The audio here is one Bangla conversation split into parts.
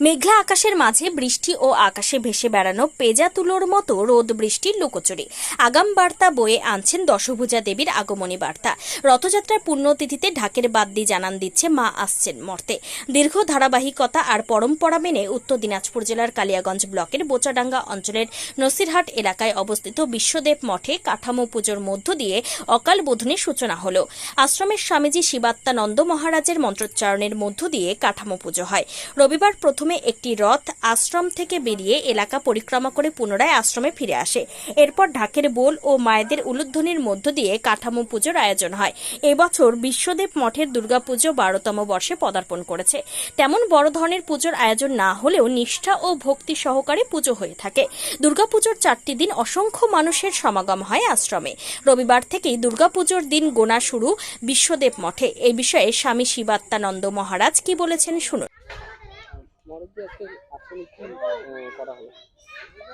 মেঘলা আকাশের মাঝে বৃষ্টি ও আকাশে ভেসে বেড়ানো পেজা তুলোর মতো রোদ বৃষ্টির লুকোচুরি। আগাম বার্তা বয়ে আনছেন দশভুজা দেবীর আগমনী বার্তা। রথযাত্রার পুণ্যতিথিতে ঢাকের বাদ্যি জানান দিচ্ছে মা আসছেন মর্তে। দীর্ঘ ধারাবাহিকতা আর পরম্পরা মেনে উত্তর দিনাজপুর জেলার কালিয়াগঞ্জ ব্লকের বোচাডাঙ্গা অঞ্চলের নসিরহাট এলাকায় অবস্থিত বিশ্বদেব মঠে কাঠামো পুজোর মধ্য দিয়ে অকাল বোধনের সূচনা হল। আশ্রমের স্বামীজি শিবাত্মানন্দ মহারাজের মন্ত্রোচ্চারণের মধ্য দিয়ে কাঠামো পুজো হয়। রবিবার প্রথমে একটি রথ আশ্রম থেকে বেরিয়ে এলাকা পরিক্রমা করে পুনরায় আশ্রমে ফিরে আসে। এরপর ঢাকের বোল ও মায়েদের উলুধ্বনির মধ্য দিয়ে কাঠামো পুজোর আয়োজন হয়। এবছর বিশ্বদেব মঠের দুর্গাপুজো বারোতম বর্ষে পদার্পণ করেছে। তেমন বড় ধরনের পুজোর আয়োজন না হলেও নিষ্ঠা ও ভক্তি সহকারে পুজো হয়ে থাকে। দুর্গাপুজোর চারটি দিন অসংখ্য মানুষের সমাগম হয় আশ্রমে। রবিবার থেকেই দুর্গাপুজোর দিন গোনা শুরু বিশ্বদেব মঠে। এ বিষয়ে স্বামী শিবাত্মানন্দ মহারাজ কি বলেছেন শুনুন মরদে আজকে আশ্রমে কি আহ, করা হলো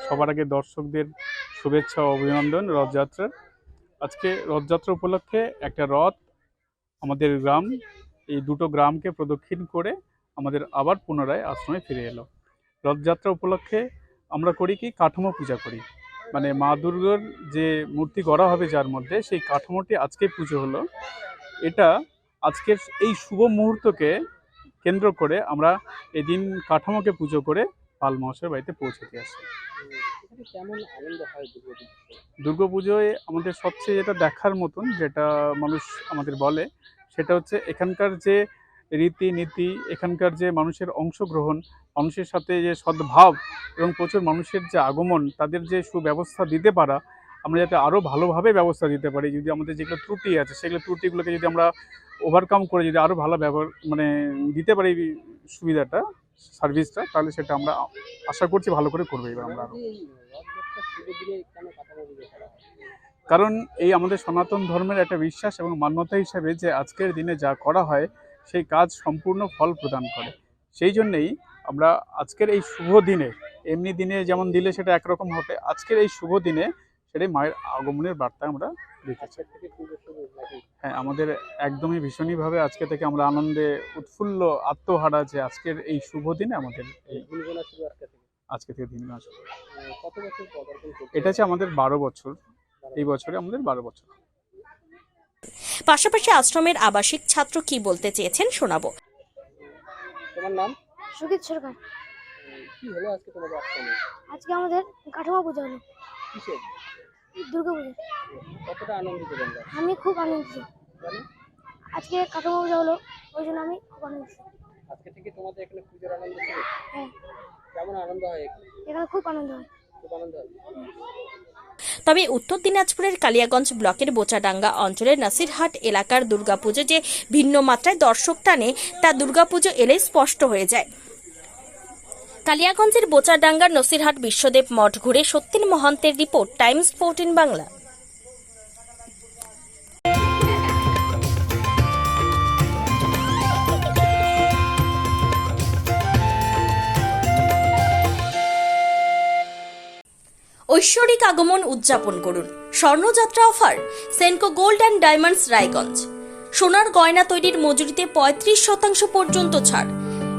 সবার আগে দর্শকদের শুভেচ্ছা অভিনন্দন রথযাত্রার। আজকে রথযাত্রা উপলক্ষে একটা রথ আমাদের গ্রাম, এই দুটো গ্রামকে প্রদক্ষিণ করে আমাদের আবার পুনরায় আশ্রমে ফিরে এলো। রথযাত্রা উপলক্ষে আমরা করি কি, কাঠামো পূজা করি। মানে মা দুর্গার যে মূর্তি গড়া হবে যার মধ্যে, সেই কাঠামোটি আজকে পুজো হলো। এটা আজকের এই শুভ মুহূর্তকে কেন্দ্র করে আমরা এদিন কাঠামোকে পুজো করে পাল মহাশয়ের বাড়িতে পৌঁছে দিয়ে আসি আনন্দ হয় আমাদের সবচেয়ে যেটা দেখার মতন যেটা মানুষ আমাদের বলে সেটা হচ্ছে এখানকার যে রীতি নীতি এখানকার যে মানুষের অংশগ্রহণ মানুষের সাথে যে সদ্ভাব এবং প্রচুর মানুষের যে আগমন তাদের যে সুব্যবস্থা দিতে পারা আমরা যাতে আরও ভালোভাবে ব্যবস্থা দিতে পারি যদি আমাদের যেগুলো ত্রুটি আছে সেগুলো ত্রুটিগুলোকে যদি আমরা ওভারকাম করে যদি আরও ভালো ব্যবহার মানে দিতে পারি সুবিধাটা সার্ভিসটা তাহলে সেটা আমরা আশা করছি ভালো করে করব এবার আমরা কারণ এই আমাদের সনাতন ধর্মের একটা বিশ্বাস এবং মান্যতা হিসাবে যে আজকের দিনে যা করা হয়, সেই কাজ সম্পূর্ণ ফল প্রদান করে। সেই জন্যেই আমরা আজকের এই শুভ দিনে, এমনি দিনে যেমন দিলে সেটা একরকম হবে, আজকের এই শুভ দিনে সেটাই মায়ের আগমনের বার্তা আমরা দিতেছি হ্যাঁ আমাদের একদমই ভীষণইভাবে আজকে থেকে আমরা আনন্দে উৎফুল্ল আত্মহারা যে আজকের এই শুভ দিনে আমাদের এই আজকে থেকে। আজকে থেকে দিন গান শুরু। আহ, কত বছর পদার্পণ করছে এটা হচ্ছে আমাদের বারো বছর। এই বছরে। আমাদের বারো বছর। পাশাপাশি আশ্রমের আবাসিক ছাত্র কি বলতে চেয়েছেন শোনাবো। তোমার নাম? সুজিত সরকার। কি হলো আজকে তোমাদের আশ্রমে? আজকে আমাদের কাঠামো পূজা হলো। কতটা আনন্দিত তোমরা? আমি খুব আনন্দিত। জানো আজকে কাঠামো পূজা হলো ওই জন্য আমি খুব আনন্দিত। আজকে থেকে তোমাদের এখানে পুজোর আনন্দ শুরু? হ্যাঁ। কেমন আনন্দ হয় এখানে? এখানে খুব আনন্দ হয়। খুব আনন্দ হয়? তবে উত্তর দিনাজপুরের কালিয়াগঞ্জ ব্লকের বোচাডাঙ্গা অঞ্চলের নাসিরহাট এলাকার দুর্গাপুজো যে ভিন্ন মাত্রায় দর্শক টানে তা দুর্গাপুজো এলেই স্পষ্ট হয়ে যায়। কালিয়াগঞ্জের বোচাডাঙ্গার নসিরহাট বিশ্বদেব মঠ ঘুরে সত্যেন মহন্তের রিপোর্ট, টাইমস ফোরটিন বাংলা। ঐশ্বরিক আগমন উদযাপন করুন। স্বর্ণযাত্রা offer, Senco gold and diamonds Raiganj. সোনার গয়না তৈরির মজুরিতে পঁয়ত্রিশ শতাংশ পর্যন্ত ছাড়।